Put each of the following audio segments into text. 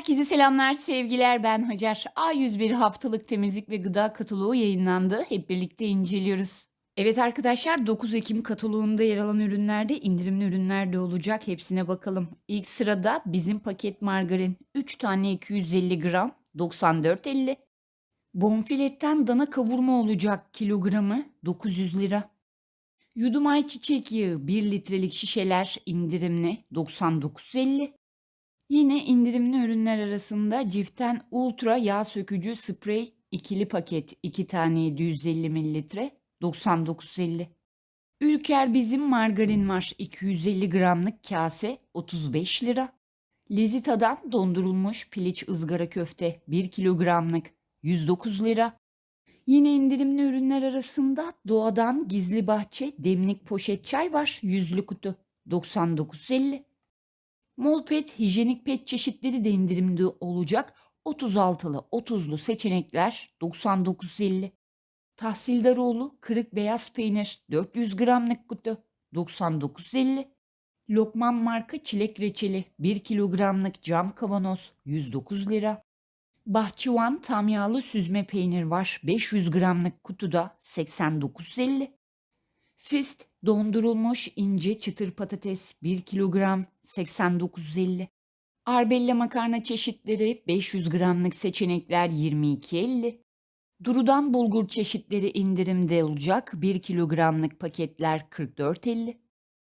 Herkese selamlar, sevgiler. Ben Hacer. A101 haftalık temizlik ve gıda kataloğu yayınlandı. Hep birlikte inceliyoruz. Evet arkadaşlar 9 Ekim kataloğunda yer alan ürünlerde indirimli ürünler de olacak. Hepsine bakalım. İlk sırada bizim paket margarin 3 tane 250 gram 94.50. Bonfiletten dana kavurma olacak kilogramı 900 lira. Yudum ayçiçek yağı 1 litrelik şişeler indirimli 99.50. Yine indirimli ürünler arasında Cif'ten Ultra yağ sökücü sprey ikili paket 2 tane 750 mililitre 99.50. Ülker bizim margarin var 250 gramlık kase 35 lira. Lezita'dan dondurulmuş piliç ızgara köfte 1 kilogramlık 109 lira. Yine indirimli ürünler arasında Doğadan Gizli Bahçe demlik poşet çay var yüzlü kutu 99.50. Molpet hijyenik pet çeşitleri de indirimde olacak. 36'lı 30'lu seçenekler 99.50. Tahsildaroğlu kırık beyaz peynir 400 gramlık kutu 99.50. Lokman marka çilek reçeli 1 kilogramlık cam kavanoz 109 lira. Bahçıvan tam yağlı süzme peynir var 500 gramlık kutuda 89.50. Fist dondurulmuş ince çıtır patates 1 kilogram 89.50. Arbella makarna çeşitleri 500 gramlık seçenekler 22.50. Durudan bulgur çeşitleri indirimde olacak 1 kilogramlık paketler 44.50.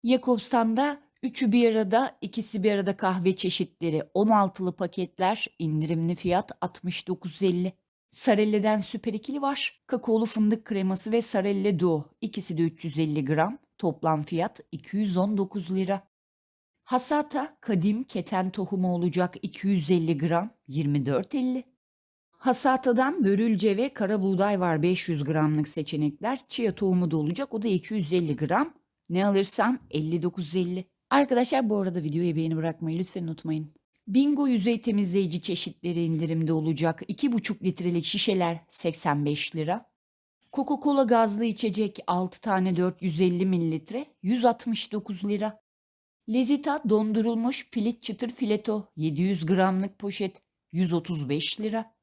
Jakobs'tan üçü bir arada, ikisi bir arada kahve çeşitleri 16'lı paketler indirimli fiyat 69.50. Sarelle'den süper ikili var. Kakaolu fındık kreması ve Sarelle Duo. İkisi de 350 gram. Toplam fiyat 219 lira. Hasata kadim keten tohumu olacak 250 gram 24.50. Hasata'dan börülce ve kara buğday var 500 gramlık seçenekler. Chia tohumu da olacak o da 250 gram. Ne alırsan 59.50. Arkadaşlar bu arada videoya beğeni bırakmayı lütfen unutmayın. Bingo yüzey temizleyici çeşitleri indirimde olacak. 2,5 litrelik şişeler 85 lira. Coca-Cola gazlı içecek 6 tane 450 mililitre 169 lira. Lezita dondurulmuş pilit çıtır fileto 700 gramlık poşet 135 lira.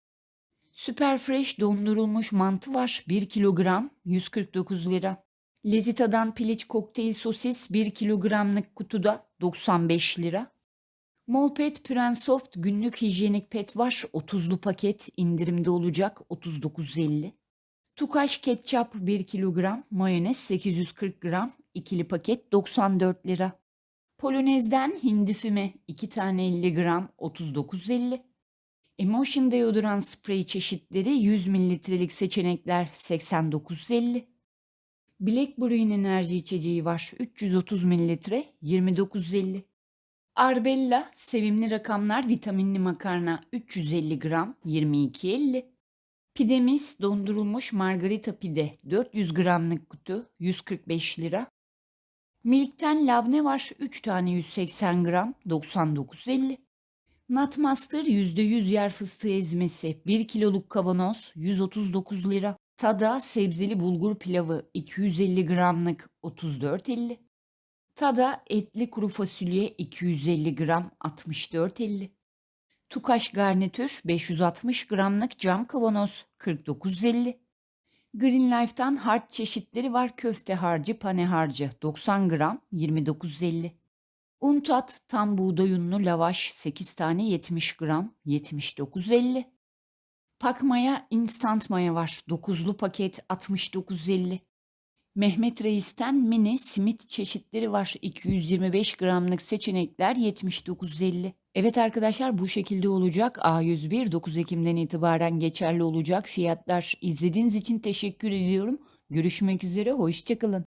Süper Fresh dondurulmuş mantı var 1 kilogram 149 lira. Lezita'dan piliç kokteyl sosis 1 kilogramlık kutuda 95 lira. Molpet Pürensoft günlük hijyenik pet var 30'lu paket indirimde olacak 39.50. Tukaş ketçap 1 kilogram, mayonez 840 gram, ikili paket 94 lira. Polonez'den hindi füme 2 tane 50 gram 39.50. Emotion deodorant sprey çeşitleri 100 mililitrelik seçenekler 89.50. Blackberry'in enerji içeceği var 330 mililitre 29.50. Arbella sevimli rakamlar vitaminli makarna 350 gram 22.50. Pidemiz dondurulmuş margarita pide 400 gramlık kutu 145 lira. Milk'ten labne var 3 tane 180 gram 99.50. Nutmaster %100 yer fıstığı ezmesi 1 kiloluk kavanoz 139 lira. Tada sebzeli bulgur pilavı 250 gramlık 34.50. Tada etli kuru fasulye 250 gram 64.50. Tukaş garnitür 560 gramlık cam kavanoz 49.50. Green Life'tan harç çeşitleri var köfte harcı, pane harcı 90 gram 29.50. Untat tam buğday unlu lavaş 8 tane 70 gram 79.50. Pakmaya instant maya var 9'lu paket 69.50. Mehmet Reis'ten mini simit çeşitleri var. 225 gramlık seçenekler 79.50. Evet arkadaşlar bu şekilde olacak. A101 9 Ekim'den itibaren geçerli olacak fiyatlar. İzlediğiniz için teşekkür ediyorum. Görüşmek üzere, hoşçakalın.